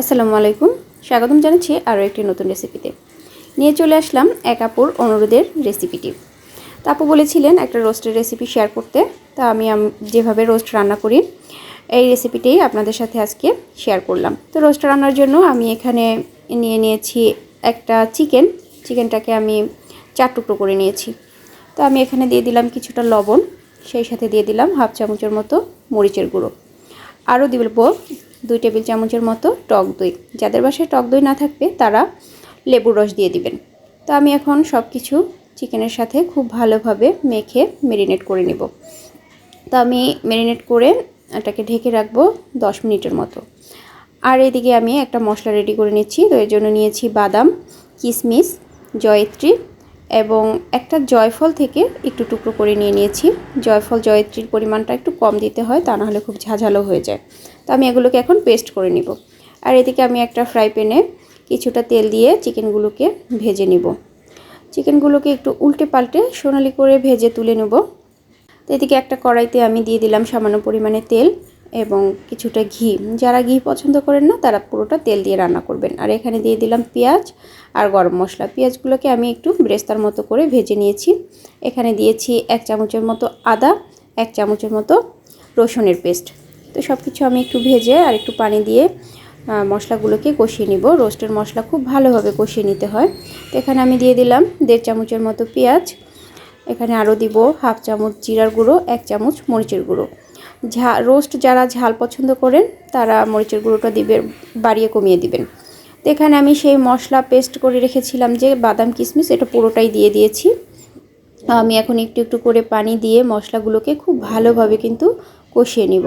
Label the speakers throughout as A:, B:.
A: আসসালামু আলাইকুম। স্বাগতম জানাচ্ছি আরও একটি নতুন রেসিপিতে। নিয়ে চলে আসলাম এক আপুর অনুরোধের রেসিপিটি। তা আপু বলেছিলেন একটা রোস্টের রেসিপি শেয়ার করতে, তা আমি যেভাবে রোস্ট রান্না করি, এই রেসিপিটি আপনাদের সাথে আজকে শেয়ার করলাম। তো রোস্ট রান্নার জন্য আমি এখানে নিয়ে নিয়েছি একটা চিকেন। চিকেনটাকে আমি চার টুকরো করে নিয়েছি। তো আমি এখানে দিয়ে দিলাম কিছুটা লবণ, সেই সাথে দিয়ে দিলাম হাফ চামচের মতো মরিচের গুঁড়ো। আরও দিব দুই টেবিল চামচের মতো টক দই। যাদের বাসায় টক দই না থাকবে, তারা লেবুর রস দিয়ে দিবেন। তো আমি এখন সব কিছু চিকেনের সাথে খুব ভালোভাবে মেখে মেরিনেট করে নেব। তো আমি মেরিনেট করে এটাকে ঢেকে রাখব দশ মিনিটের মতো। আর এদিকে আমি একটা মশলা রেডি করে নিচ্ছি। তো এর জন্য নিয়েছি বাদাম কিশমিশ জয়ত্রী এবং একটা জয়ফল থেকে একটু টুকরো করে নিয়ে নিয়েছি। জয়ফল, জয়ত্রীর পরিমাণটা একটু কম দিতে হয়, তা নাহলে খুব ঝাঝালো হয়ে যায়। তো আমি এগুলোকে এখন পেস্ট করে নিব। আর এদিকে আমি একটা ফ্রাই প্যানে কিছুটা তেল দিয়ে চিকেনগুলোকে ভেজে নিব। চিকেনগুলোকে একটু উল্টে পাল্টে সোনালি করে ভেজে তুলে নেব। তো এদিকে একটা কড়াইতে আমি দিয়ে দিলাম সামান্য পরিমাণে তেল এবং কিছুটা ঘি। যারা ঘি পছন্দ করেন না, তারা পুরোটা তেল দিয়ে রান্না করবেন। আর এখানে দিয়ে দিলাম পেঁয়াজ আর গরম মশলা। পেঁয়াজগুলোকে আমি একটু ব্রেস্তার মতো করে ভেজে নিয়েছি। এখানে দিয়েছি এক চামচের মতো আদা, এক চামচের মতো রসুনের পেস্ট। তো সব কিছু আমি একটু ভেজে আর একটু পানি দিয়ে মশলাগুলোকে কষিয়ে নিব। রোস্টের মশলা খুব ভালোভাবে কষিয়ে নিতে হয়। তো এখানে আমি দিয়ে দিলাম দেড় চামচের মতো পেঁয়াজ। এখানে আরও দিব হাফ চামচ জিরার গুঁড়ো, এক চামচ মরিচের গুঁড়ো। ঝা, রোস্ট যারা ঝাল পছন্দ করেন, তারা মরিচের গুঁড়োটা দিবে, বাড়িয়ে কমিয়ে দিবেন। তো এখানে আমি সেই মশলা পেস্ট করে রেখেছিলাম যে বাদাম কিশমিশ এটা পুরোটাই দিয়ে দিয়েছি। আমি এখন একটু একটু করে পানি দিয়ে মশলাগুলোকে খুব ভালোভাবে কিন্তু কষিয়ে নিব।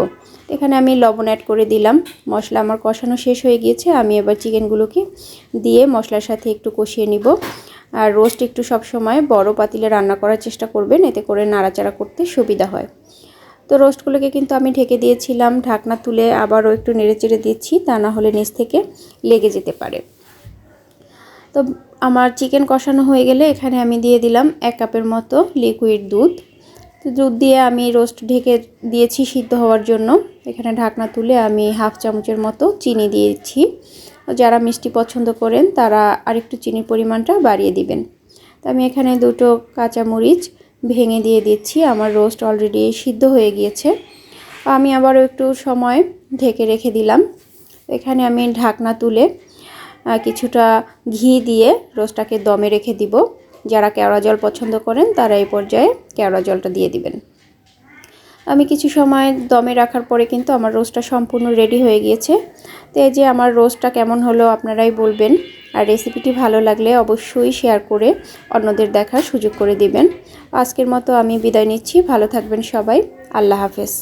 A: এখানে আমি লবণ অ্যাড করে দিলাম। মশলা আমার কষানো শেষ হয়ে গিয়েছে। আমি এবার চিকেনগুলোকে দিয়ে মশলার সাথে একটু কষিয়ে নিব। আর রোস্ট একটু সব সময় বড় পাতিলে রান্না করার চেষ্টা করবেন। এতে করে নাড়াচাড়া করতে সুবিধা হয়। তো রোস্টগুলোকে কিন্তু আমি ঢেকে দিয়েছিলাম। ঢাকনা তুলে আবারও একটু নেড়েচেড়ে দিচ্ছি। তা না হলে নিচ থেকে লেগে যেতে পারে। তো আমার চিকেন কষানো হয়ে গেলে এখানে আমি দিয়ে দিলাম এক কাপের মতো লিকুইড দুধ। তো দুধ দিয়ে আমি রোস্ট ঢেকে দিয়েছি সিদ্ধ হওয়ার জন্য। এখানে ঢাকনা তুলে আমি হাফ চামচের মতো চিনি দিয়েছি। যারা মিষ্টি পছন্দ করেন, তারা আরেকটু চিনির পরিমাণটা বাড়িয়ে দিবেন। তো আমি এখানে দুটো কাঁচামরিচ ভেঙে দিয়ে দিচ্ছি। আমার রোস্ট অলরেডি সিদ্ধ হয়ে গিয়েছে। আমি আবারও একটু সময় ঢেকে রেখে দিলাম। এখানে আমি ঢাকনা তুলে কিছুটা ঘি দিয়ে রোস্টটাকে দমে রেখে দিব। যারা কেওড়া জল পছন্দ করেন, তারা এই পর্যায়ে কেওড়া জলটা দিয়ে দিবেন। আমি কিছু সময় দমে রাখার পরে কিন্তু আমার রোস্টটা সম্পূর্ণ রেডি হয়ে গিয়েছে। তো এই যে আমার রোস্টটা কেমন হলো আপনারাই বলবেন, আর রেসিপিটি ভালো লাগলে অবশ্যই শেয়ার করে অন্যদের দেখার সুযোগ করে দিবেন। আজকের মতো আমি বিদায় নিচ্ছি, ভালো থাকবেন সবাই, আল্লাহ হাফেজ।